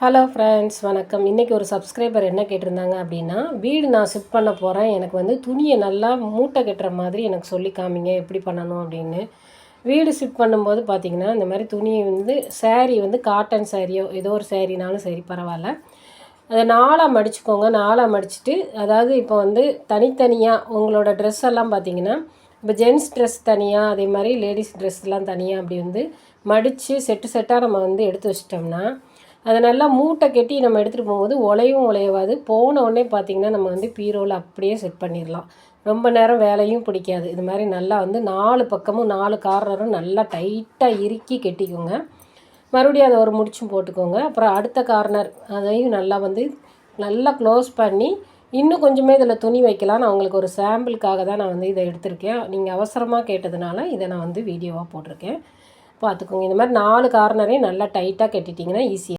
Hello friends வணக்கம். இன்றைக்கி ஒரு சப்ஸ்கிரைபர் என்ன கேட்டிருந்தாங்க அப்படின்னா வீடு நான் ஷிஃப்ட் பண்ண போகிறேன் எனக்கு வந்து துணியை நல்லா மூட்டை கட்டுற மாதிரி எனக்கு சொல்லி காமிங்க. எப்படி பண்ணணும் அப்படின்னு. வீடு ஷிஃப்ட் பண்ணும்போது பார்த்திங்கன்னா இந்த மாதிரி துணியை வந்து சேரீ வந்து காட்டன் சேரீயோ ஏதோ ஒரு சேரீனாலும் சரி பரவாயில்ல. அதை நாளாக மடிச்சுக்கோங்க நாளாக மடிச்சுட்டு அதாவது இப்போ வந்து தனித்தனியாக உங்களோட ட்ரெஸ் எல்லாம் பார்த்தீங்கன்னா இப்போ ஜென்ஸ் ட்ரெஸ் தனியாக அதே மாதிரி லேடிஸ் ட்ரெஸ்லாம் தனியாக அப்படி வந்து மடித்து செட்டு செட்டாக நம்ம வந்து எடுத்து வச்சிட்டோம்னா அதை நல்லா மூட்டை கட்டி நம்ம எடுத்துகிட்டு போகும்போது உலையும் உலையவாது போன உடனே பார்த்திங்கன்னா நம்ம வந்து பீரோவில் அப்படியே செட் பண்ணிடலாம். ரொம்ப நேரம் வேலையும் பிடிக்காது. இது மாதிரி நல்லா வந்து நாலு பக்கமும் நாலு கார்னரும் நல்லா டைட்டாக இறுக்கி கட்டிக்கோங்க. மறுபடியும் அதை ஒரு முடிச்சும் போட்டுக்கோங்க. அப்புறம் அடுத்த கார்னர் அதையும் நல்லா வந்து நல்லா க்ளோஸ் பண்ணி இன்னும் கொஞ்சமே இதில் துணி வைக்கலாம் நான் உங்களுக்கு ஒரு சாம்பிளுக்காக தான் நான் வந்து இதை எடுத்திருக்கேன். நீங்கள் அவசரமாக கேட்டதுனால இதை நான் வந்து வீடியோவாக போட்டிருக்கேன். பார்த்துக்கோங்க. இந்த மாதிரி நாலு கார்னரையும் நல்லா டைட்டாக கட்டிட்டிங்கன்னா ஈஸியாக